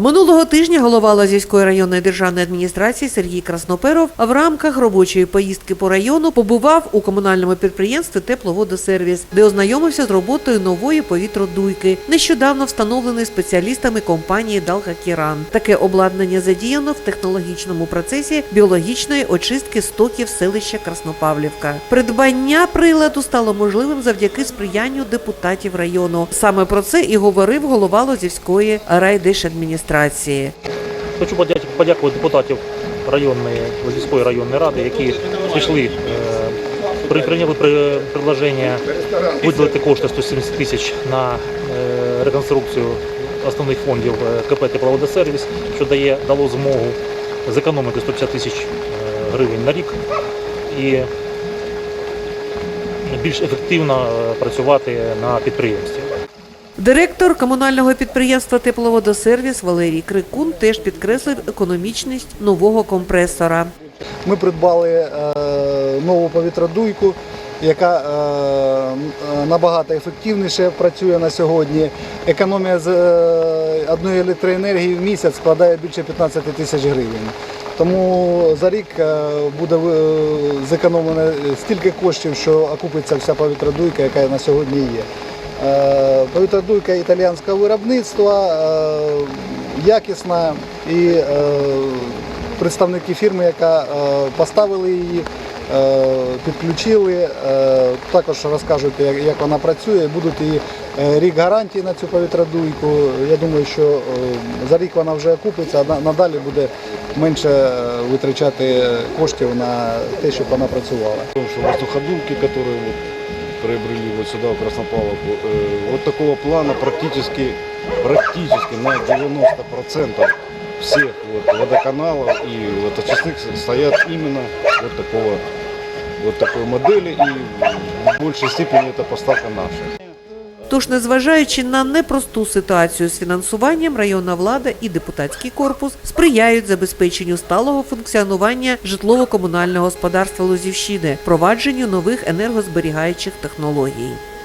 Минулого тижня голова Лазівської районної державної адміністрації Сергій Красноперов в рамках робочої поїздки по району побував у комунальному підприємстві Тепловодосервіс, де ознайомився з роботою нової повітродуйки, нещодавно встановленої спеціалістами компанії Далга Кіран. Таке обладнання задіяно в технологічному процесі біологічної очистки стоків селища Краснопавлівка. Придбання приладу стало можливим завдяки сприянню депутатів району. Саме про це і говорив голова Лозівської райдержадміністрації. Хочу подякувати депутатів районної Лозівської районної ради, які пішли, е, прийняли предложення виділити кошти 170 тисяч на е, реконструкцію основних фондів е, КП «Тепловодосервіс», що дає дало змогу зекономити 150 тисяч гривень на рік і більш ефективно працювати на підприємстві. Директор комунального підприємства Тепловодосервіс Валерій Крикун теж підкреслив економічність нового компресора. Ми придбали е, нову повітродуйку, яка е, набагато ефективніше працює на сьогодні. Економія з е, одної електроенергії в місяць складає більше 15 тисяч гривень. Тому за рік е, буде е, зекономлено стільки коштів, що окупиться вся повітродуйка, яка на сьогодні є. Е, Повітродуйка італіянського виробництва, е, якісна і е, представники фірми, яка поставили її, підключили, також розкажуть, як, вона працює. Будуть і рік гарантії на цю повітродуйку. Я думаю, що за рік вона вже окупиться, а надалі буде менше витрачати коштів на те, щоб вона працювала. Потому что воздуходувки, которые вот приобрели вот сюда, в Краснопавловку, э, вот такого плана практически, практически на 90% всех вот водоканалов и вот очистных стоят именно вот такого вот такой модели и в большей степени это поставка наша. Тож, незважаючи на непросту ситуацію з фінансуванням, районна влада і депутатський корпус сприяють забезпеченню сталого функціонування житлово-комунального господарства Лозівщини, впровадженню нових енергозберігаючих технологій.